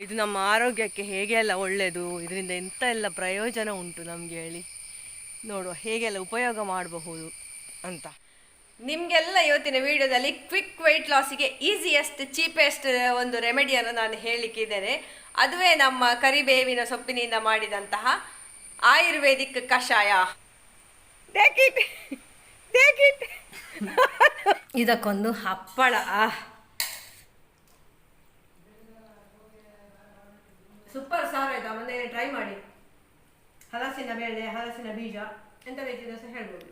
ಇದು ನಮ್ಮ ಆರೋಗ್ಯಕ್ಕೆ ಹೇಗೆ ಎಲ್ಲ ಒಳ್ಳೆಯದು ಇದರಿಂದ ಎಂತ ಎಲ್ಲ ಪ್ರಯೋಜನ ಉಂಟು ನಮಗೆ ಹೇಳಿ. ನೋಡುವ ಹೇಗೆಲ್ಲ ಉಪಯೋಗ ಮಾಡಬಹುದು ಅಂತ. ನಿಮಗೆಲ್ಲ ಇವತ್ತಿನ ವಿಡಿಯೋದಲ್ಲಿ ಕ್ವಿಕ್ ವೆಯ್ಟ್ ಲಾಸಿಗೆ ಈಸಿಯೆಸ್ಟ್ ಚೀಪೆಸ್ಟ್ ಒಂದು ರೆಮಿಡಿಯನ್ನು ನಾನು ಹೇಳಲಿಕ್ಕಿದ್ದೇನೆ ಅದುವೇ ನಮ್ಮ ಕರಿಬೇವಿನ ಸೊಪ್ಪಿನಿಂದ ಮಾಡಿದಂತಹ ಆಯುರ್ವೇದಿಕ್ ಕಷಾಯ. ಇದಕ್ಕೊಂದು ಹಪ್ಪಳ. ಸೂಪರ್ ಸಾರು ಆಯ್ತಾ ಮೊನ್ನೆ ಟ್ರೈ ಮಾಡಿ. ಹಲಸಿನ ಬೇಳೆ, ಹಲಸಿನ ಬೀಜ, ಎಂತ ಬೇಕಿದೆ ಸಹ ಹೇಳ್ಬೋದು.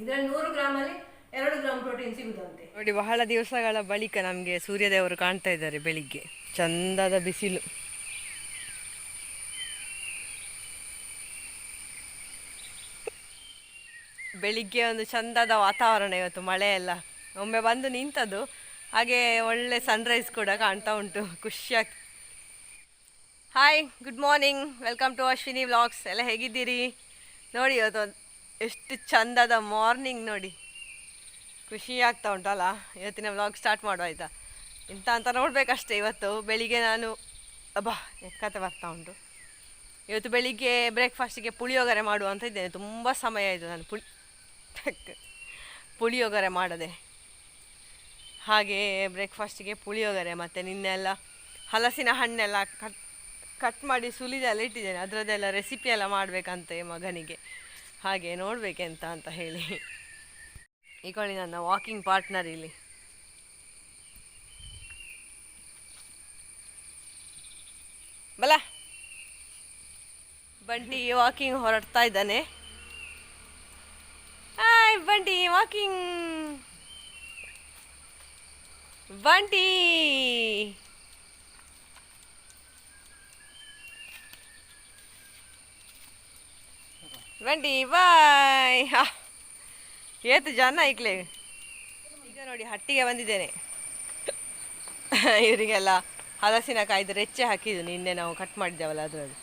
ಇದರಲ್ಲಿ ನೂರು ಗ್ರಾಮಲ್ಲಿ ಎರಡು ಗ್ರಾಮ್ ಪ್ರೋಟೀನ್ ಸಿಗುದಂತೆ ನೋಡಿ, ಬಹಳ ದಿವಸಗಳ ಬಳಿಕ ನಮಗೆ ಸೂರ್ಯದೇವರು ಕಾಣ್ತಾ ಇದ್ದಾರೆ ಬೆಳಿಗ್ಗೆ. ಚಂದದ ಬಿಸಿಲು. ಬೆಳಿಗ್ಗೆ ಒಂದು ಚಂದದ ವಾತಾವರಣ ಇವತ್ತು, ಮಳೆ ಎಲ್ಲ. ಒಮ್ಮೆ ಬಂದು ನಿಂತದ್ದು, ಹಾಗೆ ಒಳ್ಳೆ ಸನ್ರೈಸ್ ಕೂಡ ಕಾಣ್ತಾ ಉಂಟು. ಖುಷಿಯಾಗಿ hi good morning welcome to Ashwini vlogs ಎಲ್ಲ ಹೇಗಿದ್ದೀರಿ? ನೋಡಿ ಅದು ಎಷ್ಟು ಚಂದದ ಮಾರ್ನಿಂಗ್ ನೋಡಿ. ಖುಷಿ ಆಗ್ತಾ ಉಂಟಲ್ಲ ಇವತ್ತಿನ ವ್ಲಾಗ್ ಸ್ಟಾರ್ಟ್ ಮಾಡುವ ಆಯಿತಾ? ಇಂಥ ಅಂತ ನೋಡಬೇಕಷ್ಟೇ ಇವತ್ತು. ಬೆಳಿಗ್ಗೆ ನಾನು, ಅಬ್ಬಾ, ಎಕ್ಕತೆ ಬರ್ತಾ ಉಂಟು. ಇವತ್ತು ಬೆಳಿಗ್ಗೆ ಬ್ರೇಕ್ಫಾಸ್ಟಿಗೆ ಪುಳಿಯೋಗರೆ ಮಾಡುವ ಅಂತ ಇದ್ದೇನೆ. ತುಂಬ ಸಮಯ ಆಯಿತು ನಾನು ಪುಳಿ ಪುಳಿಯೋಗರೆ ಮಾಡದೆ. ಹಾಗೆ ಬ್ರೇಕ್ಫಾಸ್ಟಿಗೆ ಪುಳಿಯೋಗರೆ ಮತ್ತು ನಿನ್ನೆಲ್ಲ ಹಲಸಿನ ಹಣ್ಣೆಲ್ಲ ಕಟ್ ಕಟ್ ಮಾಡಿ ಸುಲಿದೆಲ್ಲ ಇಟ್ಟಿದ್ದೇನೆ ಅದರದ್ದೆಲ್ಲ ರೆಸಿಪಿ ಎಲ್ಲ ಮಾಡಬೇಕಂತೆ ಮಗನಿಗೆ. ಹಾಗೆ ನೋಡಬೇಕೆಂತ ಅಂತ ಹೇಳಿ. ಈಗೊಳ್ಳಿ ನನ್ನ ವಾಕಿಂಗ್ ಪಾರ್ಟ್ನರ್ ಇಲ್ಲಿ. ಬಲ. ಬಂಟಿ ವಾಕಿಂಗ್ ಹೊರಡ್ತಾ ಇದ್ದಾನೆ. Hi Bunty walking Bunty. Bunty bye. ಏತು ಜನ ಈಗಲೇ. ಈಗ ನೋಡಿ ಹಟ್ಟಿಗೆ ಬಂದಿದ್ದೇನೆ. ಇವರಿಗೆಲ್ಲ ಹಲಸಿನ ಕಾಯ್ದು ರೆಚ್ಚೆ ಹಾಕಿದ್ದು ನಿನ್ನೆ ನಾವು ಕಟ್ ಮಾಡಿದ್ದೇವಲ್ಲ ಅದರಲ್ಲಿ.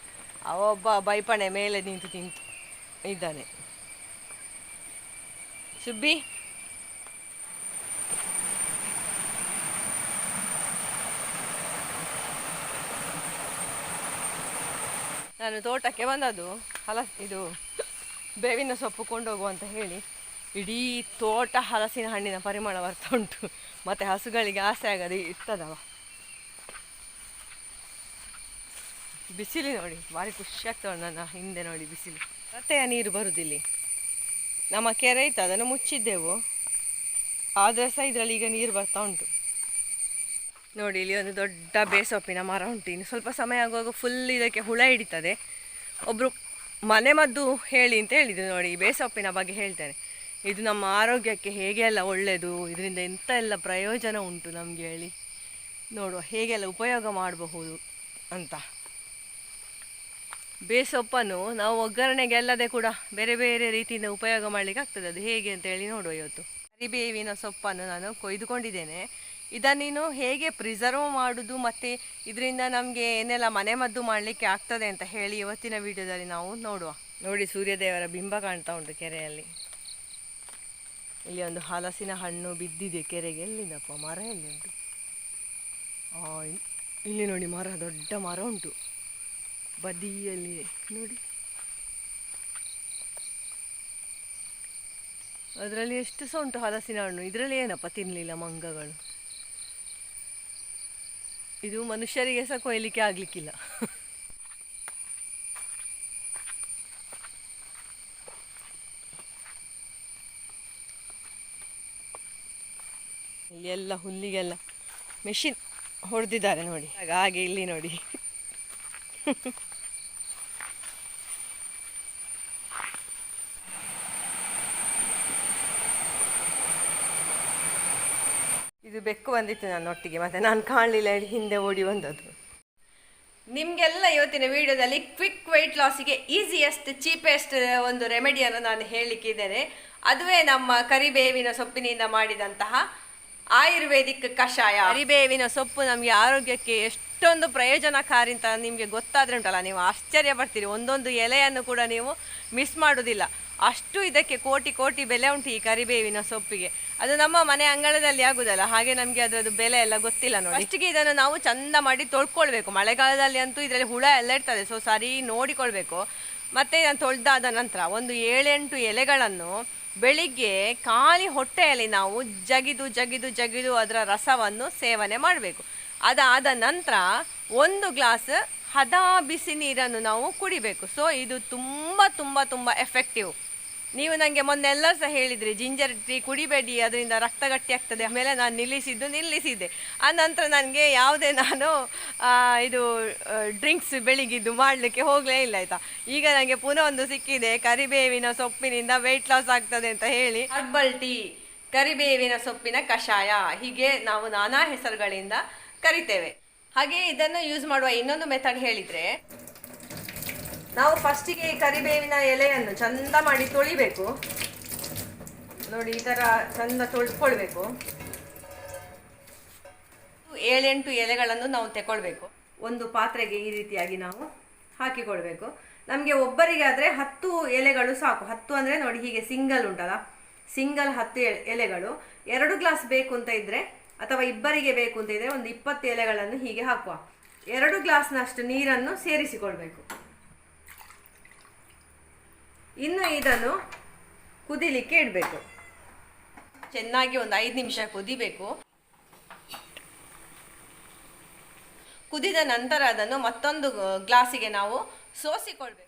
ಅವೊಬ್ಬ ಬೈಪಣೆ ಮೇಲೆ ನಿಂತು ತಿಂತು, ಇದ್ದಾನೆ. ಸುಬ್ಬಿ ನಾನು ತೋಟಕ್ಕೆ ಬಂದದ್ದು ಹಲಸ್ ಇದು ಬೇವಿನ ಸೊಪ್ಪು ಕೊಂಡೋಗು ಅಂತ ಹೇಳಿ ಇಡೀ ತೋಟ ಹಲಸಿನ ಹಣ್ಣಿನ ಪರಿಮಳ ಬರ್ತಾ ಉಂಟು. ಮತ್ತು ಹಸುಗಳಿಗೆ ಆಸೆ ಆಗದೆ ಇರ್ತದವ. ಬಿಸಿಲು ನೋಡಿ, ಭಾರಿ ಖುಷಿ ನನ್ನ ಹಿಂದೆ ನೋಡಿ ಬಿಸಿಲು. ಮತ್ತೆ ನೀರು ಬರುವುದಿಲ್ಲಿ ನಮ್ಮ ಕೆರೆ ಇತ್ತು, ಅದನ್ನು ಮುಚ್ಚಿದ್ದೆವು. ಆದರೆ ಸಹ ಇದರಲ್ಲಿ ಈಗ ನೀರು ಬರ್ತಾ ಉಂಟು. ನೋಡಿ, ಇಲ್ಲಿ ಒಂದು ದೊಡ್ಡ ಬೇಸೊಪ್ಪಿನ ಮರ ಉಂಟು. ಇನ್ನು ಸ್ವಲ್ಪ ಸಮಯ ಆಗುವಾಗ ಫುಲ್ ಇದಕ್ಕೆ ಹುಳ ಹಿಡಿತದೆ. ಒಬ್ಬರು ಮನೆ ಮದ್ದು ಹೇಳಿ ಅಂತ ಹೇಳಿದ್ರು ನೋಡಿ, ಈ ಬೇಸೊಪ್ಪಿನ ಬಗ್ಗೆ ಹೇಳ್ತಾರೆ ಇದು ನಮ್ಮ ಆರೋಗ್ಯಕ್ಕೆ ಹೇಗೆ ಎಲ್ಲ ಒಳ್ಳೆಯದು ಇದರಿಂದ ಎಂತ ಎಲ್ಲ ಪ್ರಯೋಜನ ಉಂಟು ನಮಗೆ ಹೇಳಿ. ನೋಡುವ ಹೇಗೆಲ್ಲ ಉಪಯೋಗ ಮಾಡಬಹುದು ಅಂತ. ಬೇಸೊಪ್ಪನ್ನು ನಾವು ಒಗ್ಗರಣೆಗೆಲ್ಲದೆ ಕೂಡ ಬೇರೆ ಬೇರೆ ರೀತಿಯಿಂದ ಉಪಯೋಗ ಮಾಡಲಿಕ್ಕೆ ಆಗ್ತದೆ. ಅದು ಹೇಗೆ ಅಂತ ಹೇಳಿ ನೋಡುವ ಇವತ್ತು. ಕರಿಬೇವಿನ ಸೊಪ್ಪನ್ನು ನಾನು ಕೊಯ್ದುಕೊಂಡಿದ್ದೇನೆ. ಇದನ್ನು ನೀನು ಹೇಗೆ ಪ್ರಿಸರ್ವ್ ಮಾಡೋದು ಮತ್ತು ಇದರಿಂದ ನಮಗೆ ಏನೆಲ್ಲ ಮನೆಮದ್ದು ಮಾಡಲಿಕ್ಕೆ ಆಗ್ತದೆ ಅಂತ ಹೇಳಿ ಇವತ್ತಿನ ವಿಡಿಯೋದಲ್ಲಿ ನಾವು ನೋಡುವ. ನೋಡಿ ಸೂರ್ಯದೇವರ ಬಿಂಬ ಕಾಣ್ತಾ ಉಂಟು ಕೆರೆಯಲ್ಲಿ. ಇಲ್ಲಿ ಒಂದು ಹಲಸಿನ ಹಣ್ಣು ಬಿದ್ದಿದೆ ಕೆರೆಗೆ. ಎಲ್ಲಿಂದಪ್ಪ? ಮರ ಎಲ್ಲಿ ಉಂಟು ಇಲ್ಲಿ ನೋಡಿ ಮರ, ದೊಡ್ಡ ಮರ ಉಂಟು. ಬದಿಯಲ್ಲಿ, ನೋಡಿ. ಅದರಲ್ಲಿ ಎಷ್ಟು ಸಹ ಉಂಟು ಹಲಸಿನ ಹಣ್ಣು. ಇದರಲ್ಲಿ ಏನಪ್ಪ ತಿನ್ನಲಿಲ್ಲ ಮಂಗಗಳು? ಇದು ಮನುಷ್ಯರಿಗೆ ಸಹ ಕೊಯ್ಲಿಕ್ಕೆ ಆಗ್ಲಿಕ್ಕಿಲ್ಲ. ಎಲ್ಲ ಹುಲ್ಲಿಗೆಲ್ಲ ಮೆಷಿನ್ ಹೊಡೆದಿದ್ದಾರೆ ನೋಡಿ. ಹಾಗೆ ಇಲ್ಲಿ ನೋಡಿ. ಇದು ಬೆಕ್ಕು ಬಂದಿತ್ತು ನನ್ನೊಟ್ಟಿಗೆ, ಮತ್ತೆ ನಾನು ಕಾಣಲಿಲ್ಲ ಹೇಳಿ ಹಿಂದೆ ಓಡಿ ಬಂದದ್ದು. ನಿಮಗೆಲ್ಲ ಇವತ್ತಿನ ವಿಡಿಯೋದಲ್ಲಿ ಕ್ವಿಕ್ ವೆಯ್ಟ್ ಲಾಸಿಗೆ ಈಸಿಯೆಸ್ಟ್ ಚೀಪೆಸ್ಟ್ ಒಂದು ರೆಮಿಡಿಯನ್ನು ನಾನು ಹೇಳಲಿಕ್ಕಿದ್ದೇನೆ ಅದುವೇ ನಮ್ಮ ಕರಿಬೇವಿನ ಸೊಪ್ಪಿನಿಂದ ಮಾಡಿದಂತಹ ಆಯುರ್ವೇದಿಕ್ ಕಷಾಯ. ಅರಿಬೇವಿನ ಸೊಪ್ಪು ನಮಗೆ ಆರೋಗ್ಯಕ್ಕೆ ಎಷ್ಟೊಂದು ಪ್ರಯೋಜನಕಾರಿ ಅಂತ ನಿಮಗೆ ಗೊತ್ತಾದ್ರೆ ಉಂಟಲ್ಲ ನೀವು ಆಶ್ಚರ್ಯ ಪಡ್ತೀರಿ. ಒಂದೊಂದು ಎಲೆಯನ್ನು ಕೂಡ ನೀವು ಮಿಸ್ ಮಾಡೋದಿಲ್ಲ. ಅಷ್ಟು ಇದಕ್ಕೆ ಕೋಟಿ ಕೋಟಿ ಬೆಲೆ ಉಂಟು ಈ ಕರಿಬೇವಿನ ಸೊಪ್ಪಿಗೆ. ಅದು ನಮ್ಮ ಮನೆ ಅಂಗಳದಲ್ಲಿ ಆಗುದಲ್ಲ ಹಾಗೆ ನಮಗೆ ಅದರದ್ದು ಬೆಲೆ ಎಲ್ಲ ಗೊತ್ತಿಲ್ಲ ನೋಡಿ. ಅಷ್ಟಿಗೆ ಇದನ್ನು ನಾವು ಚಂದ ಮಾಡಿ ತೊಳ್ಕೊಳ್ಬೇಕು. ಮಳೆಗಾಲದಲ್ಲಿ ಅಂತೂ ಇದರಲ್ಲಿ ಹುಳ ಎಲ್ಲ ಇರ್ತದೆ ಸೊ ಸರಿ ನೋಡಿಕೊಳ್ಬೇಕು. ಮತ್ತೆ ನಾನು ತೊಳೆದಾದ ನಂತರ ಒಂದು ಏಳೆಂಟು ಎಲೆಗಳನ್ನು ಬೆಳಿಗ್ಗೆ ಖಾಲಿ ಹೊಟ್ಟೆಯಲ್ಲಿ ನಾವು ಜಗಿದು ಜಗಿದು ಜಗಿದು ಅದರ ರಸವನ್ನು ಸೇವನೆ ಮಾಡಬೇಕು. ಅದಾದ ನಂತರ ಒಂದು ಗ್ಲಾಸ್ ಹದ ಬಿಸಿ ನೀರನ್ನು ನಾವು ಕುಡಿಬೇಕು. ಸೊ ಇದು ತುಂಬ ತುಂಬ ತುಂಬ ಎಫೆಕ್ಟಿವ್ ನೀವು ನನಗೆ ಮೊನ್ನೆ ಸಹ ಹೇಳಿದ್ರಿ, ಜಿಂಜರ್ ಟೀ ಕುಡಿಬೇಡಿ, ಅದರಿಂದ ರಕ್ತ ಗಟ್ಟಿ ಆಗ್ತದೆ ಆಮೇಲೆ ನಾನು ನಿಲ್ಲಿಸಿದ್ದು ನಿಲ್ಲಿಸಿದ್ದೆ. ಆ ನಂತರ ನನಗೆ ಯಾವುದೇ ನಾನು ಇದು ಡ್ರಿಂಕ್ಸ್ ಬೆಳಿಗ್ಗೆದ್ದು ಮಾಡಲಿಕ್ಕೆ ಹೋಗಲೇ ಇಲ್ಲ ಆಯ್ತಾ? ಈಗ ನನಗೆ ಪುನಃ ಒಂದು ಸಿಕ್ಕಿದೆ, ಕರಿಬೇವಿನ ಸೊಪ್ಪಿನಿಂದ ವೆಯ್ಟ್ ಲಾಸ್ ಆಗ್ತದೆ ಅಂತ ಹೇಳಿ. ಹರ್ಬಲ್ ಟೀ ಕರಿಬೇವಿನ ಸೊಪ್ಪಿನ ಕಷಾಯ, ಹೀಗೆ ನಾವು ನಾನಾ ಹೆಸರುಗಳಿಂದ ಕರಿತೇವೆ. ಹಾಗೆ ಇದನ್ನು ಯೂಸ್ ಮಾಡುವ ಇನ್ನೊಂದು ಮೆಥಡ್ ಹೇಳಿದರೆ, ನಾವು ಫಸ್ಟಿಗೆ ಕರಿಬೇವಿನ ಎಲೆಯನ್ನು ಚಂದ ಮಾಡಿ ತೊಳಿಬೇಕು. ನೋಡಿ, ಈ ಥರ ಚಂದ ತೊಳ್ಕೊಳ್ಬೇಕು. ಏಳೆಂಟು ಎಲೆಗಳನ್ನು ನಾವು ತಗೊಳ್ಬೇಕು ಒಂದು ಪಾತ್ರೆಗೆ ಈ ರೀತಿಯಾಗಿ ನಾವು ಹಾಕಿಕೊಳ್ಬೇಕು. ನಮಗೆ ಒಬ್ಬರಿಗೆ ಆದರೆ ಹತ್ತು ಎಲೆಗಳು ಸಾಕು. ಹತ್ತು ಅಂದರೆ ನೋಡಿ ಹೀಗೆ ಸಿಂಗಲ್ ಉಂಟಲ್ಲ? ಸಿಂಗಲ್ ಹತ್ತು ಎಲೆಗಳು. ಎರಡು ಗ್ಲಾಸ್ ಬೇಕು ಅಂತ ಇದ್ರೆ ಅಥವಾ ಇಬ್ಬರಿಗೆ ಬೇಕು ಅಂತ ಇದ್ರೆ ಒಂದು ಇಪ್ಪತ್ತು ಎಲೆಗಳನ್ನು ಹೀಗೆ ಹಾಕುವ. ಎರಡು ಗ್ಲಾಸ್ನಷ್ಟು ನೀರನ್ನು ಸೇರಿಸಿಕೊಳ್ಬೇಕು. ಇನ್ನು ಇದನ್ನು ಕುದಿಲಿಕ್ಕೆ ಇಡಬೇಕು. ಚೆನ್ನಾಗಿ ಒಂದು ಐದು ನಿಮಿಷ ಕುದಿಬೇಕು. ಕುದಿದ ನಂತರ ಅದನ್ನು ಮತ್ತೊಂದು ಗ್ಲಾಸಿಗೆ ನಾವು ಸೋಸಿಕೊಳ್ಬೇಕು.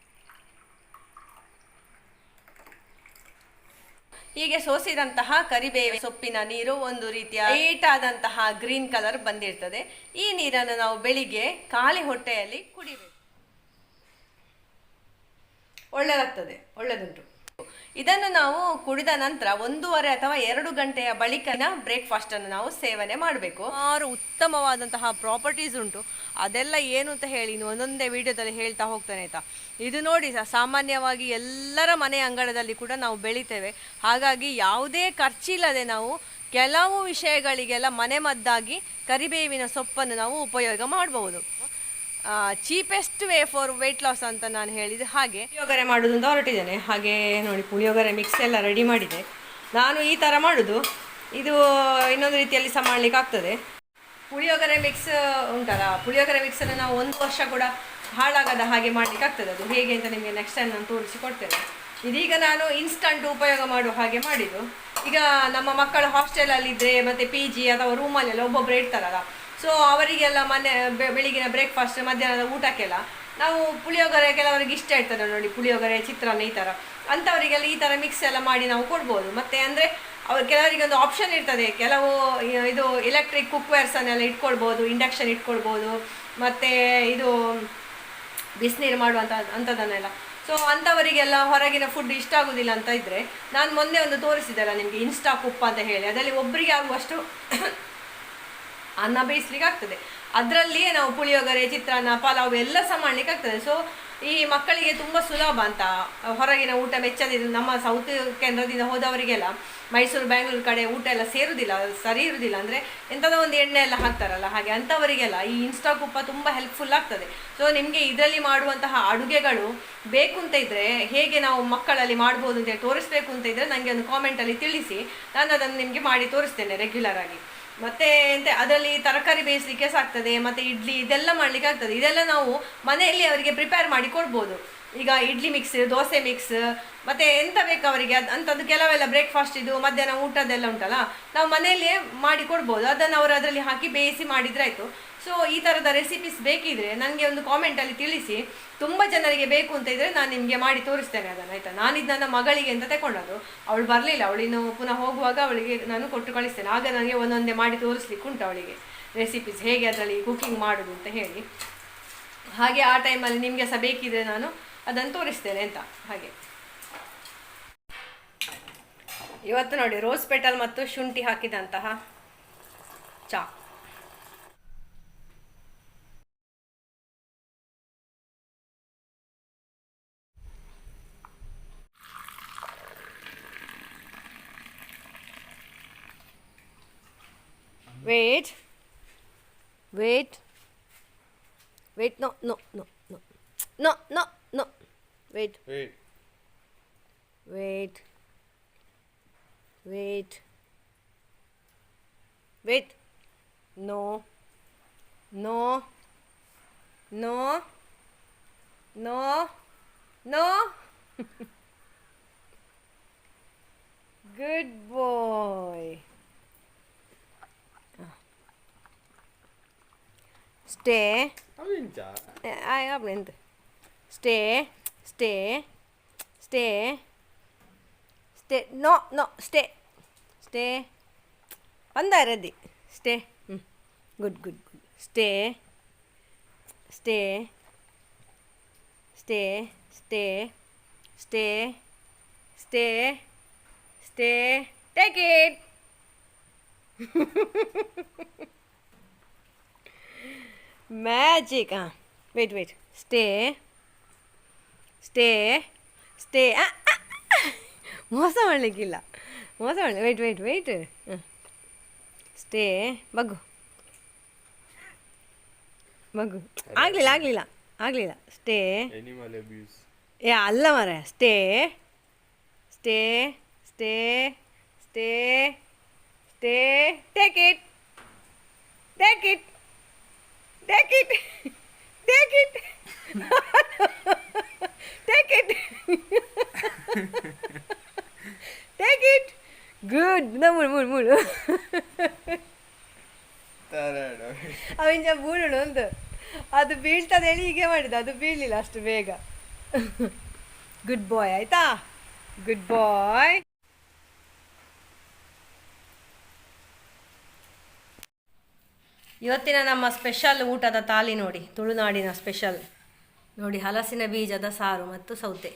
ಹೀಗೆ ಸೋಸಿದಂತಹ ಕರಿಬೇವೆ ಸೊಪ್ಪಿನ ನೀರು ಒಂದು ರೀತಿಯ ಏಟ್ ಆದಂತಹ ಗ್ರೀನ್ ಕಲರ್ ಬಂದಿರ್ತದೆ. ಈ ನೀರನ್ನು ನಾವು ಬೆಳಿಗ್ಗೆ ಖಾಲಿ ಹೊಟ್ಟೆಯಲ್ಲಿ ಕುಡಿಬೇಕು. ಒಳ್ಳೆದಾಗ್ತದೆ, ಒಳ್ಳೆದುಂಟು. ಇದನ್ನು ನಾವು ಕುಡಿದ ನಂತರ ಒಂದೂವರೆ ಅಥವಾ ಎರಡು ಗಂಟೆಯ ಬಳಿಕನ ಬ್ರೇಕ್ಫಾಸ್ಟ್ ಅನ್ನು ನಾವು ಸೇವನೆ ಮಾಡಬೇಕು. ಆರು ಉತ್ತಮವಾದಂತಹ ಪ್ರಾಪರ್ಟೀಸ್ ಉಂಟು. ಅದೆಲ್ಲ ಏನು ಅಂತ ಹೇಳಿ ಒಂದೊಂದೇ ವಿಡಿಯೋದಲ್ಲಿ ಹೇಳ್ತಾ ಹೋಗ್ತಾನೆ ಆಯ್ತಾ. ಇದು ನೋಡಿ ಸಾಮಾನ್ಯವಾಗಿ ಎಲ್ಲರ ಮನೆ ಅಂಗಳದಲ್ಲಿ ಕೂಡ ನಾವು ಬೆಳಿತೇವೆ. ಹಾಗಾಗಿ ಯಾವುದೇ ಖರ್ಚಿಲ್ಲದೆ ನಾವು ಕೆಲವು ವಿಷಯಗಳಿಗೆಲ್ಲ ಮನೆಮದ್ದಾಗಿ ಕರಿಬೇವಿನ ಸೊಪ್ಪನ್ನು ನಾವು ಉಪಯೋಗ ಮಾಡಬಹುದು. Cheapest way for weight loss ಅಂತ ನಾನು ಹೇಳಿದೆ ಹಾಗೆ. ಪುಳಿಯೋಗರೆ ಮಾಡೋದು ಅಂತ ಹೊರಟಿದ್ದೇನೆ. ಹಾಗೆ ನೋಡಿ, ಪುಳಿಯೋಗರೆ ಮಿಕ್ಸ್ ಎಲ್ಲ ರೆಡಿ ಮಾಡಿದೆ. ನಾನು ಈ ಥರ ಮಾಡೋದು. ಇದು ಇನ್ನೊಂದು ರೀತಿಯಲ್ಲಿ ಸಹ ಆಗ್ತದೆ. ಪುಳಿಯೋಗರೆ ಮಿಕ್ಸ್ ಉಂಟಲ್ಲ? ಪುಳಿಯೋಗರೆ ಮಿಕ್ಸನ್ನು ನಾವು ಒಂದು ವರ್ಷ ಕೂಡ ಹಾಳಾಗದ ಹಾಗೆ ಮಾಡ್ಲಿಕ್ಕೆ ಆಗ್ತದೆ ಅದು. ಹೇಗೆ ಅಂತ ನಿಮಗೆ ನೆಕ್ಸ್ಟ್ ಟೈಮ್ ನಾನು ತೋರಿಸಿ ಕೊಡ್ತೇನೆ. ಇದೀಗ ನಾನು ಇನ್ಸ್ಟಂಟ್ ಉಪಯೋಗ ಮಾಡುವ ಹಾಗೆ ಮಾಡಿದ್ದು. ಈಗ ನಮ್ಮ ಮಕ್ಕಳು ಹಾಸ್ಟೆಲಲ್ಲಿದ್ದರೆ ಮತ್ತು ಪಿ ಜಿ ಅಥವಾ ರೂಮಲ್ಲೆಲ್ಲ ಒಬ್ಬೊಬ್ಬರು ಇರ್ತಾರಲ್ಲ ಸೊ ಅವರಿಗೆಲ್ಲ ಮನೆ ಬೆಳಿಗಿನ ಬ್ರೇಕ್ಫಾಸ್ಟ್ ಮಧ್ಯಾಹ್ನದ ಊಟಕ್ಕೆಲ್ಲ ನಾವು ಪುಳಿಯೋಗರೆ ಕೆಲವರಿಗೆ ಇಷ್ಟ ಇರ್ತದೆ ನೋಡಿ, ಪುಳಿಯೋಗರೆ, ಚಿತ್ರಾನ್ನ ಈ ಥರ ಅಂಥವರಿಗೆಲ್ಲ ಈ ಥರ ಮಿಕ್ಸ್ ಎಲ್ಲ ಮಾಡಿ ನಾವು ಕೊಡ್ಬೋದು. ಮತ್ತು ಅಂದರೆ ಅವ್ರು ಕೆಲವರಿಗೆ ಒಂದು ಆಪ್ಷನ್ ಇರ್ತದೆ. ಕೆಲವು ಇದು ಎಲೆಕ್ಟ್ರಿಕ್ ಕುಕ್ವೇರ್ಸನ್ನೆಲ್ಲ ಇಟ್ಕೊಳ್ಬೋದು ಇಂಡಕ್ಷನ್ ಇಟ್ಕೊಳ್ಬೋದು, ಮತ್ತು ಇದು ಬಿಸಿನೀರು ಮಾಡುವಂಥ ಅಂಥದ್ದನ್ನೆಲ್ಲ ಸೊ ಅಂಥವರಿಗೆಲ್ಲ ಹೊರಗಿನ ಫುಡ್ ಇಷ್ಟ ಆಗೋದಿಲ್ಲ ಅಂತ ಇದ್ದರೆ ನಾನು ಮೊನ್ನೆ ಒಂದು ತೋರಿಸಿದ್ದಲ್ಲ ನಿಮಗೆ ಇನ್ಸ್ಟಾ ಕುಪ್ಪ ಅಂತ ಹೇಳಿ. ಅದರಲ್ಲಿ ಒಬ್ಬರಿಗೆ ಆಗುವಷ್ಟು ಅನ್ನ ಬೇಯಿಸ್ಲಿಕ್ಕೆ ಆಗ್ತದೆ. ಅದರಲ್ಲಿಯೇ ನಾವು ಪುಳಿಯೋಗರೆ, ಚಿತ್ರಾನ್ನ, ಪಲಾವ್ ಎಲ್ಲ ಸಹ ಮಾಡ್ಲಿಕ್ಕೆ ಆಗ್ತದೆ. ಸೊ ಈ ಮಕ್ಕಳಿಗೆ ತುಂಬ ಸುಲಭ ಅಂತ. ಹೊರಗಿನ ಊಟ ಮೆಚ್ಚದಿದ್ದು ನಮ್ಮ ಸೌತ್ ಕೇಂದ್ರದಿಂದ ಹೋದವರಿಗೆಲ್ಲ ಮೈಸೂರು, ಬ್ಯಾಂಗ್ಳೂರು ಕಡೆ ಊಟ ಎಲ್ಲ ಸೇರುವುದಿಲ್ಲ ಸರಿ ಇರುವುದಿಲ್ಲ ಅಂದರೆ ಎಂಥದೋ ಒಂದು ಎಣ್ಣೆ ಎಲ್ಲ ಹಾಕ್ತಾರಲ್ಲ, ಹಾಗೆ ಅಂಥವರಿಗೆಲ್ಲ ಈ ಇನ್ಸ್ಟಾ ಕುಪ್ಪ ತುಂಬ ಹೆಲ್ಪ್ಫುಲ್ ಆಗ್ತದೆ. ಸೊ ನಿಮಗೆ ಇದರಲ್ಲಿ ಮಾಡುವಂತಹ ಅಡುಗೆಗಳು ಬೇಕು ಅಂತ ಇದ್ದರೆ ಹೇಗೆ ನಾವು ಮಕ್ಕಳಲ್ಲಿ ಮಾಡ್ಬೋದು ಅಂತ ತೋರಿಸ್ಬೇಕು ಅಂತ ಇದ್ದರೆ ನನಗೆ ಒಂದು ಕಾಮೆಂಟಲ್ಲಿ ತಿಳಿಸಿ. ನಾನು ಅದನ್ನು ನಿಮಗೆ ಮಾಡಿ ತೋರಿಸ್ತೇನೆ ರೆಗ್ಯುಲರ್ ಆಗಿ. ಮತ್ತೆ ಎಂತ, ಅದರಲ್ಲಿ ತರಕಾರಿ ಬೇಯಿಸ್ಲಿಕ್ಕೆ ಆಗ್ತದೆ ಮತ್ತೆ ಇಡ್ಲಿ ಇದೆಲ್ಲ ಮಾಡ್ಲಿಕ್ಕೆ ಆಗ್ತದೆ. ಇದೆಲ್ಲ ನಾವು ಮನೆಯಲ್ಲಿ ಅವರಿಗೆ ಪ್ರಿಪೇರ್ ಮಾಡಿ ಕೊಡ್ಬೋದು. ಈಗ ಇಡ್ಲಿ ಮಿಕ್ಸ್ ದೋಸೆ ಮಿಕ್ಸ್ ಮತ್ತೆ ಎಂತ ಬೇಕು ಅವರಿಗೆ? ಅದು ಅಂಥದ್ದು ಕೆಲವೆಲ್ಲ ಬ್ರೇಕ್ಫಾಸ್ಟ್ ಇದು, ಮಧ್ಯಾಹ್ನ ಊಟದೆಲ್ಲ ಉಂಟಲ್ಲ, ನಾವು ಮನೆಯಲ್ಲೇ ಮಾಡಿ ಕೊಡ್ಬೋದು. ಅದನ್ನು ಅವರು ಅದರಲ್ಲಿ ಹಾಕಿ ಬೇಯಿಸಿ ಮಾಡಿದ್ರೆ ಆಯ್ತು. ಸೊ ಈ ಥರದ ರೆಸಿಪೀಸ್ ಬೇಕಿದ್ರೆ ನನಗೆ ಒಂದು ಕಾಮೆಂಟಲ್ಲಿ ತಿಳಿಸಿ. ತುಂಬ ಜನರಿಗೆ ಬೇಕು ಅಂತ ಇದ್ರೆ ನಾನು ನಿಮಗೆ ಮಾಡಿ ತೋರಿಸ್ತೇನೆ ಅದನ್ನು, ಆಯಿತಾ? ನಾನಿದ್ದು ನನ್ನ ಮಗಳಿಗೆ ಅಂತ ತಗೊಂಡದ್ದು ಅವಳು ಬರಲಿಲ್ಲ ಅವಳಿನ್ನು ಪುನಃ ಹೋಗುವಾಗ ಅವಳಿಗೆ ನಾನು ಕೊಟ್ಟು ಕಳಿಸ್ತೇನೆ. ಆಗ ನನಗೆ ಒಂದೊಂದೇ ಮಾಡಿ ತೋರಿಸ್ಲಿಕ್ಕೆ ಉಂಟು ಅವಳಿಗೆ. ರೆಸಿಪೀಸ್ ಹೇಗೆ ಅದರಲ್ಲಿ ಕುಕಿಂಗ್ ಮಾಡೋದು ಅಂತ ಹೇಳಿ. ಹಾಗೆ ಆ ಟೈಮಲ್ಲಿ ನಿಮಗೆ ಸಹ ಬೇಕಿದ್ರೆ ನಾನು ಅದನ್ನು ತೋರಿಸ್ತೇನೆ ಅಂತ, ಹಾಗೆ. ಇವತ್ತು ನೋಡಿ ರೋಸ್ ಪೆಟಲ್ ಮತ್ತು ಶುಂಠಿ ಹಾಕಿದಂತಹ ಚಾ. Wait. Wait. Wait, no, no, no, no. No, no, no. Wait. Wait. Wait. Wait. Wait. No. No. No. No. No. Good boy. Stay. Avinca. I have been. Stay. Stay. Stay. Stay. No, no. Stay. Stay. ಬಂದ ready stay ಹ್ಞೂ good good good stay stay stay stay stay stay stay take it magic ಹಾಂ wait wait stay stay stay ಮೋಸ ಮಾಡಲಿಕ್ಕಿಲ್ಲ. ಮೋಸ ಮಾಡಲಿ. Wait wait wait stay ಬಗ್ಗು. ಬಗ್ಗು. ಆಗಲಿಲ್ಲ ಆಗಲಿಲ್ಲ. ಆಗಲಿಲ್ಲ. ಸ್ಟೇ. ಏ ಅಲ್ಲ ಮರ stay stay stay stay stay take it take it take it take it take it take it good ನಾ ಮೂಡು ಮೂಡು ಮೂಡು Tarada. ಅವಿಂಜ ಬೂಡೋಣ ಒಂದು ಅದು ಬೀಳ್ತದೆ ಹೇಳಿ ಹೀಗೆ ಮಾಡಿದ ಅದು ಬೀಳಲಿಲ್ಲ ಅಷ್ಟು ಬೇಗ ಗುಡ್ ಬಾಯ್ ಆಯ್ತಾ ಗುಡ್ ಬಾಯ್ ಇವತ್ತಿನ ನಮ್ಮ ಸ್ಪೆಷಲ್ ಊಟದ ತಾಲಿ ನೋಡಿ, ತುಳುನಾಡಿನ ಸ್ಪೆಷಲ್. ನೋಡಿ, ಹಲಸಿನ ಬೀಜದ ಸಾರು ಮತ್ತು ಸೌತೆ.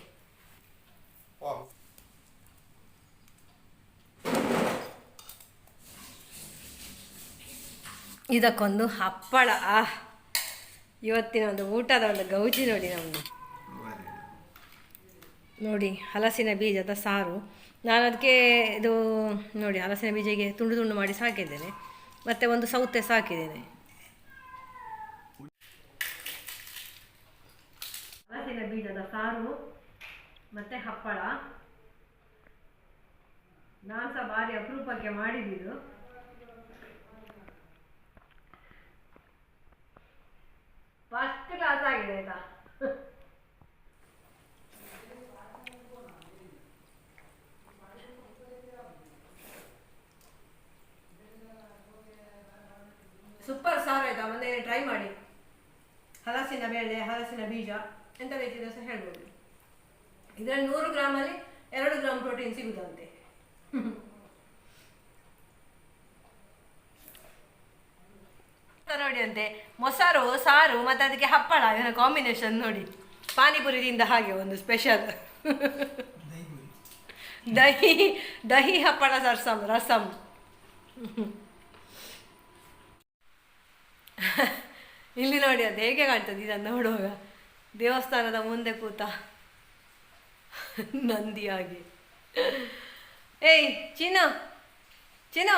ಇದಕ್ಕೊಂದು ಹಪ್ಪಳ. ಇವತ್ತಿನ ಒಂದು ಊಟದ ಒಂದು ಗೌಜಿ ನೋಡಿ ನಮ್ಮದು ನೋಡಿ, ಹಲಸಿನ ಬೀಜದ ಸಾರು. ನಾನು ಅದಕ್ಕೆ ಇದು, ನೋಡಿ, ಹಲಸಿನ ಬೀಜಗೆ ತುಂಡು ತುಂಡು ಮಾಡಿ ಸಾಕಿದ್ದೇನೆ. ಮತ್ತು ಒಂದು ಸೌತೆ ಸಾಕಿದ್ದೇನೆ. ಹಲಸಿನ ಬೀಜದ ಸಾರು ಮತ್ತೆ ಹಪ್ಪಳ. ನಾನು ಸಹ ಬಾರಿ ಅಪರೂಪಕ್ಕೆ ಮಾಡಿದ್ದು. ಫಸ್ಟ್ ಕ್ಲಾಸ್ ಆಗಿದೆ ಆಯ್ತಾ ಸೂಪರ್ ಸಾರು ಆಯ್ತಾ ಮೊನ್ನೆ ಟ್ರೈ ಮಾಡಿ. ಹಲಸಿನ ಬೇಳೆ ಹಲಸಿನ ಬೀಜ ಎಂತ ಬೇಕಿದ್ರೆ ಸಹ ಹೇಳ್ಬೋದು. ಇದರಲ್ಲಿ ನೂರು ಗ್ರಾಮಲ್ಲಿ ಎರಡು ಗ್ರಾಮ್ ಪ್ರೋಟೀನ್ ಸಿಗುದಂತೆ ನೋಡಿ ಅಂತೆ ಮೊಸರು ಸಾರು ಮತ್ತೆ ಅದಕ್ಕೆ ಹಪ್ಪಳ ಇದನ್ನ ಕಾಂಬಿನೇಷನ್ ನೋಡಿ. ಪಾನಿಪುರಿದಿಂದ ಹಾಗೆ ಒಂದು ಸ್ಪೆಷಲ್ ದಹಿ ದಹಿ ಹಪ್ಪಳ ರಸಂ ರಸಂ. ಇಲ್ಲಿ ನೋಡಿ ಅದು ಹೇಗೆ ಕಾಣ್ತದೆ ಇದನ್ನು ನೋಡುವಾಗ? ದೇವಸ್ಥಾನದ ಮುಂದೆ ಕೂತ ನಂದಿಯಾಗಿ. ಏಯ್ ಚಿನ್ನ ಚಿನ್ನು.